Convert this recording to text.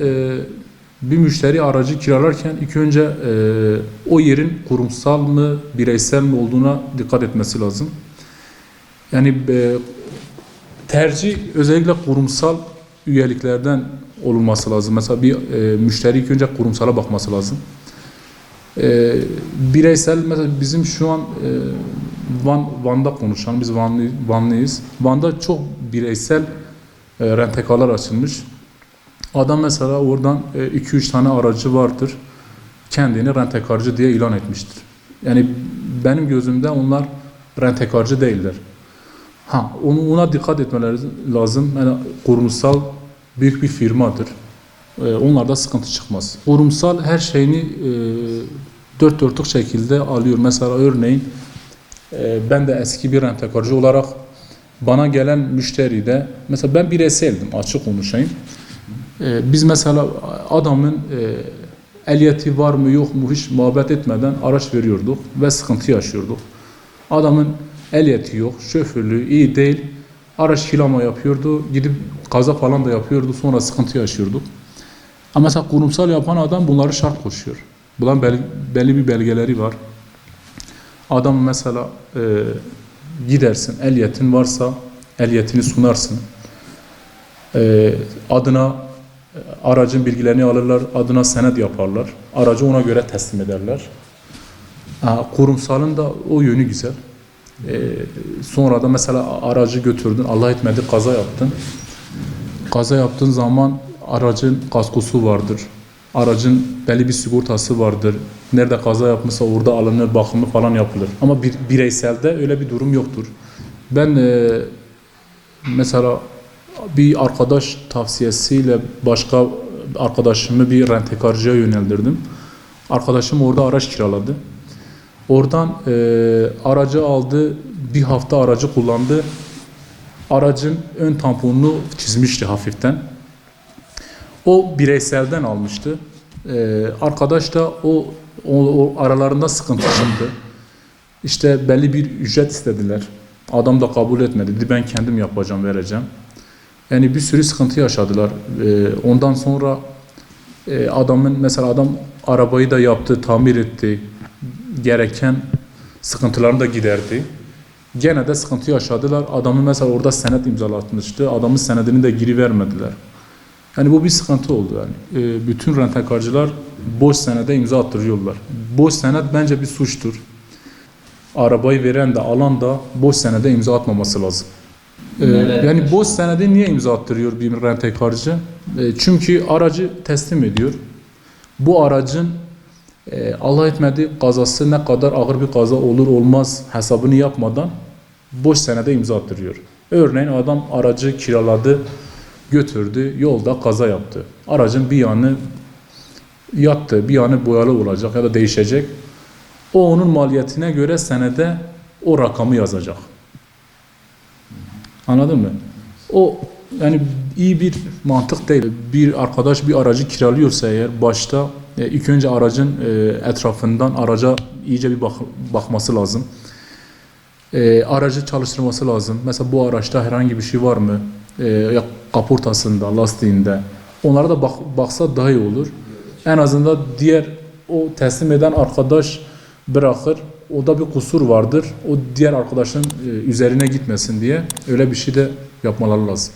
Ee, bir müşteri aracı kiralarken ilk önce e, o yerin kurumsal mı, bireysel mi olduğuna dikkat etmesi lazım. Yani e, tercih özellikle kurumsal üyeliklerden olunması lazım. Mesela bir e, müşteri ilk önce kurumsala bakması lazım. E, bireysel mesela bizim şu an e, Van Van'da konuşan biz Vanlı, Vanlıyız. Van'da çok bireysel e, rentekalar açılmış. Adam mesela oradan 2-3 tane aracı vardır. Kendini rentekarcı diye ilan etmiştir. Yani benim gözümde onlar rentekarcı değiller. Ha, onu ona dikkat etmeleri lazım. Yani kurumsal büyük bir firmadır. Ee, onlarda sıkıntı çıkmaz. Kurumsal her şeyini e, dört dörtlük şekilde alıyor. Mesela örneğin e, ben de eski bir rentekarcı olarak bana gelen müşteri de mesela ben bireyseldim açık konuşayım. Ee, biz mesela adamın e, ehliyeti var mı yok mu hiç muhabbet etmeden araç veriyorduk ve sıkıntı yaşıyorduk. Adamın ehliyeti yok, şoförlüğü iyi değil. Araç kilama yapıyordu, gidip kaza falan da yapıyordu, sonra sıkıntı yaşıyorduk. Ama mesela kurumsal yapan adam bunları şart koşuyor. Bunların belli, bir belgeleri var. Adam mesela e, gidersin, ehliyetin varsa ehliyetini sunarsın. E, adına e, aracın bilgilerini alırlar, adına senet yaparlar. Aracı ona göre teslim ederler. Ha, kurumsalın da o yönü güzel. Ee, sonra da mesela aracı götürdün, Allah etmedi kaza yaptın. Kaza yaptığın zaman aracın kaskosu vardır. Aracın belli bir sigortası vardır. Nerede kaza yapmışsa orada alınır, bakımı falan yapılır. Ama bir, bireyselde öyle bir durum yoktur. Ben e, mesela bir arkadaş tavsiyesiyle başka arkadaşımı bir rentekarcıya yöneldirdim. Arkadaşım orada araç kiraladı. Oradan e, aracı aldı, bir hafta aracı kullandı. Aracın ön tamponunu çizmişti hafiften. O bireyselden almıştı. E, arkadaş da o, o, o aralarında sıkıntı çıktı. İşte belli bir ücret istediler. Adam da kabul etmedi. Dedi ben kendim yapacağım, vereceğim. Yani bir sürü sıkıntı yaşadılar. E, ondan sonra e, adamın mesela adam arabayı da yaptı, tamir etti. Gereken sıkıntılarını da giderdi. Gene de sıkıntı yaşadılar. Adamı mesela orada senet imzalatmıştı. Adamın senedini de geri vermediler. Yani bu bir sıkıntı oldu yani. E, bütün rentekarcılar boş senede imza attırıyorlar. Boş senet bence bir suçtur. Arabayı veren de alan da boş senede imza atmaması lazım. Ee, yani boş senede niye imza attırıyor bir rentekarcı? Ee, çünkü aracı teslim ediyor. Bu aracın e, Allah etmedi kazası ne kadar ağır bir kaza olur olmaz hesabını yapmadan boş senede imza attırıyor. Örneğin adam aracı kiraladı, götürdü, yolda kaza yaptı. Aracın bir yanı yattı, bir yanı boyalı olacak ya da değişecek. O onun maliyetine göre senede o rakamı yazacak. Anladın mı? O yani iyi bir mantık değil. Bir arkadaş bir aracı kiralıyorsa eğer başta e, ilk önce aracın e, etrafından araca iyice bir bak, bakması lazım. E, aracı çalıştırması lazım. Mesela bu araçta herhangi bir şey var mı? E, kaportasında, lastiğinde. Onlara da bak, baksa daha iyi olur. En azından diğer o teslim eden arkadaş bırakır. O da bir kusur vardır. O diğer arkadaşın e, üzerine gitmesin diye öyle bir şey de yapmaları lazım.